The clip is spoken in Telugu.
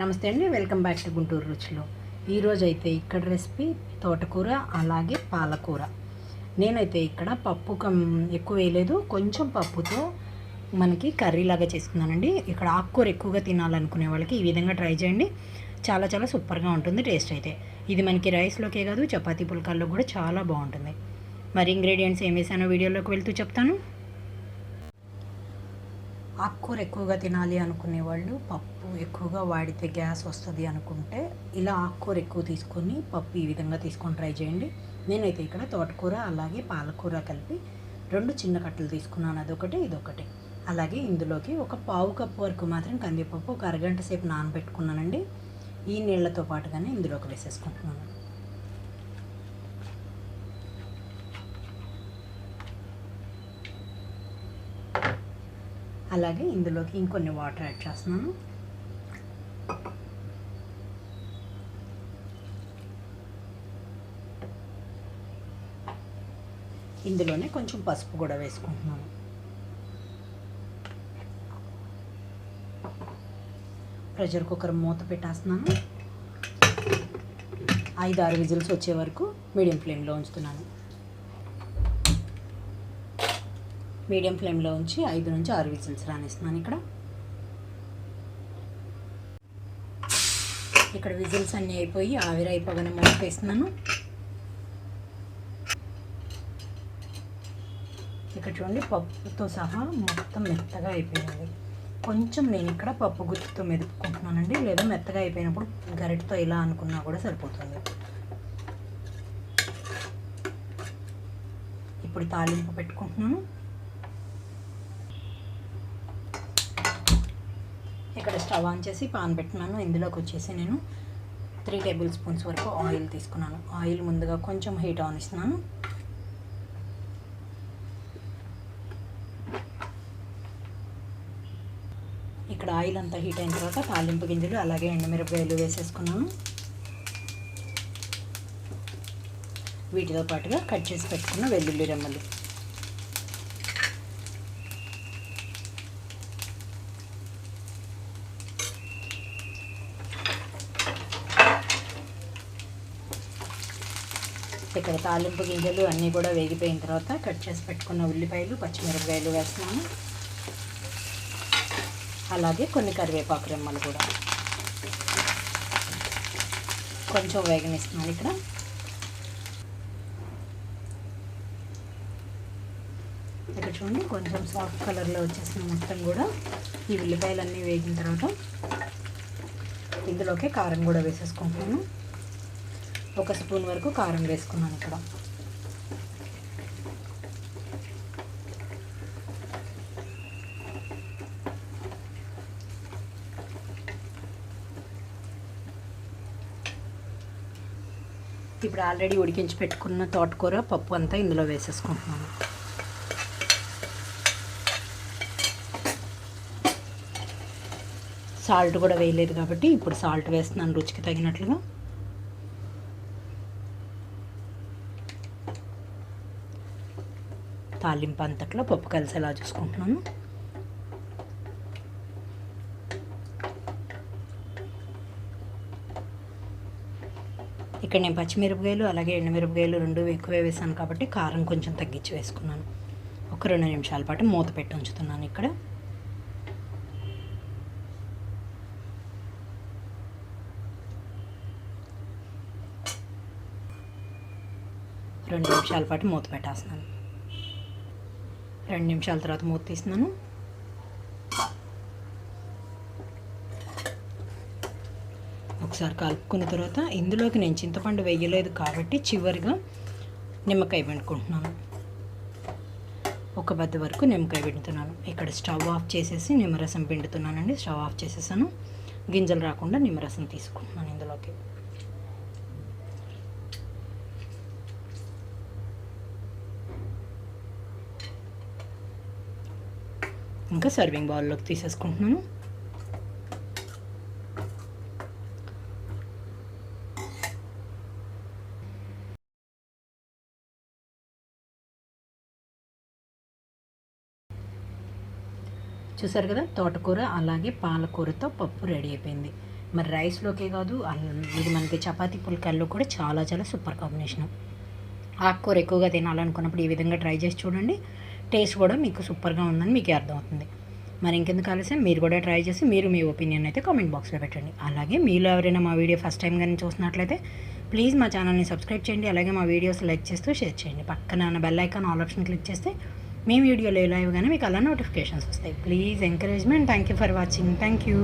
నమస్తే అండి వెల్కమ్ బ్యాక్ టు గుంటూరు రుచులు. ఈరోజు అయితే ఇక్కడ రెసిపీ తోటకూర అలాగే పాలకూర. నేనైతే ఇక్కడ పప్పు కం ఎక్కువ వేయలేదు. కొంచెం పప్పుతో మనకి కర్రీ లాగా చేసుకున్నానండి. ఇక్కడ ఆకుకూర ఎక్కువగా తినాలనుకునే వాళ్ళకి ఈ విధంగా ట్రై చేయండి. చాలా చాలా సూపర్గా ఉంటుంది టేస్ట్ అయితే. ఇది మనకి రైస్లోకే కాదు చపాతీ పుల్కాల్లో కూడా చాలా బాగుంటుంది. మరి ఇంగ్రీడియంట్స్ ఏం వేసానో వీడియోలోకి వెళ్తూ చెప్తాను. ఆకుకూర ఎక్కువగా తినాలి అనుకునే వాళ్ళు పప్పు ఎక్కువగా వాడితే గ్యాస్ వస్తుంది అనుకుంటే ఇలా ఆకుకూర ఎక్కువ తీసుకొని పప్పు ఈ విధంగా తీసుకొని ట్రై చేయండి. నేనైతే ఇక్కడ తోటకూర అలాగే పాలకూర కలిపి రెండు చిన్న కట్టలు తీసుకున్నాను. అదొకటి ఇదొకటి. అలాగే ఇందులోకి ఒక పావు కప్పు వరకు మాత్రం కందిపప్పు ఒక అరగంట సేపు నానబెట్టుకున్నానండి. ఈ నీళ్ళతో పాటుగానే ఇందులోకి వేసేసుకుంటున్నాను. అలాగే ఇందులోకి ఇంకొన్ని వాటర్ యాడ్ చేస్తున్నాను. ఇందులోనే కొంచెం పసుపు కూడా వేసుకుంటున్నాను. ప్రెషర్ కుక్కర్ మూత పెట్టేస్తున్నాను. ఐదు ఆరు విజిల్స్ వచ్చే వరకు మీడియం ఫ్లేమ్లో ఉంచుతున్నాను. మీడియం ఫ్లేమ్లో ఉంచి ఐదు నుంచి ఆరు విజిల్స్ రానిస్తున్నాను ఇక్కడ. ఇక్కడ విజిల్స్ అన్నీ అయిపోయి ఆవిరి అయిపోగానే మూత వేస్తున్నాను ఇక్కడ చూడండి పప్పుతో సహా మొత్తం మెత్తగా అయిపోయింది. కొంచెం నేను ఇక్కడ పప్పు గుత్తితో మెదుపుకుంటున్నానండి. లేదా మెత్తగా అయిపోయినప్పుడు గరిటతో ఇలా అనుకున్నా కూడా సరిపోతుంది. ఇప్పుడు తాలింపు పెట్టుకుంటున్నాను ఇక్కడ స్టవ్ ఆన్ చేసి పాన్ పెట్టినాను ఇందులోకి వచ్చేసి నేను త్రీ టేబుల్ స్పూన్స్ వరకు ఆయిల్ తీసుకున్నాను. ఆయిల్ ముందుగా కొంచెం హీట్ ఆన్ ఇస్తున్నాను. ఇక్కడ ఆయిల్ అంతా హీట్ అయిన తర్వాత తాలింపు గింజలు అలాగే ఎండుమిరపకాయలు వేసేసుకున్నాను. వీటితో పాటుగా కట్ చేసి పెట్టుకున్న వెల్లుల్లి రెమ్మలు. ఇక్కడ తాలింపు గింజలు అన్నీ కూడా వేగిపోయిన తర్వాత కట్ చేసి పెట్టుకున్న ఉల్లిపాయలు పచ్చిమిరపకాయలు వేస్తున్నాను. అలాగే కొన్ని కరివేపాకు రెమ్మలు కూడా. కొంచెం వేగనిస్తున్నాను ఇక్కడ. ఇక్కడ చూడండి కొంచెం సాఫ్ట్ కలర్లో వచ్చేసిన మొత్తం కూడా ఈ ఉల్లిపాయలన్నీ వేగిన తర్వాత ఇందులోకి కారం కూడా వేసేసుకుంటున్నాను. ఒక స్పూన్ వరకు కారం వేసుకున్నాను ఇక్కడ. ఇప్పుడు ఆల్రెడీ ఉడికించి పెట్టుకున్న తోటకూర పప్పు అంతా ఇందులో వేసేసుకుంటున్నాను. సాల్ట్ కూడా వేయలేదు కాబట్టి ఇప్పుడు సాల్ట్ వేస్తున్నాను రుచికి తగినట్లుగా. తాలింపు అంతట్లో పప్పు కలిసేలా చూసుకుంటున్నాను. ఇక్కడ నేను పచ్చిమిరపకాయలు అలాగే ఎండుమిరపకాయలు రెండు ఎక్కువే వేసాను కాబట్టి కారం కొంచెం తగ్గించి వేసుకున్నాను. ఒక రెండు నిమిషాల పాటు మూత పెట్టి ఉంచుతున్నాను ఇక్కడ. రెండు నిమిషాల పాటు మూత పెట్టేస్తున్నాను. రెండు నిమిషాల తర్వాత మూత తీస్తున్నాను. ఒకసారి కలుపుకున్న తర్వాత ఇందులోకి నేను చింతపండు వేయలేదు కాబట్టి చివరిగా నిమ్మకాయ పిండుకుంటున్నాను. ఒక బద్ద వరకు నిమ్మకాయ పిండుతున్నాను. ఇక్కడ స్టవ్ ఆఫ్ చేసేసి నిమ్మరసం పిండుతున్నానండి. స్టవ్ ఆఫ్ చేసేసాను. గింజలు రాకుండా నిమ్మరసం తీసుకుంటున్నాను ఇందులోకి. ఇంకా సర్వింగ్ బౌల్లోకి తీసేసుకుంటున్నాను. చూసారు కదా తోటకూర అలాగే పాలకూరతో పప్పు రెడీ అయిపోయింది. మరి రైస్లోకే కాదు ఇది మనకి చపాతీ పుల్కాల్లో కూడా చాలా చాలా సూపర్ కాంబినేషన్. ఆకుకూర ఎక్కువగా తినాలనుకున్నప్పుడు ఈ విధంగా ట్రై చేసి చూడండి. టేస్ట్ కూడా మీకు సూపర్గా ఉందని మీకు అర్థమవుతుంది. మరి ఇంకెందుకు ఆలస్యం? మీరు కూడా ట్రై చేసి మీరు మీ ఒపీనియన్ అయితే కామెంట్ బాక్స్లో పెట్టండి. అలాగే మీలో ఎవరైనా మా వీడియో ఫస్ట్ టైం కానీ చూసినట్లయితే ప్లీజ్ మా ఛానల్ని సబ్స్క్రైబ్ చేయండి. అలాగే మా వీడియోస్ లైక్ చేస్తూ షేర్ చేయండి. పక్కన ఉన్న bell icon all option click చేస్తే మీ వీడియోలో లైవ్ కానీ మీకు అలా నోటిఫికేషన్స్ వస్తాయి. Please encouragement. Thank you for watching. Thank you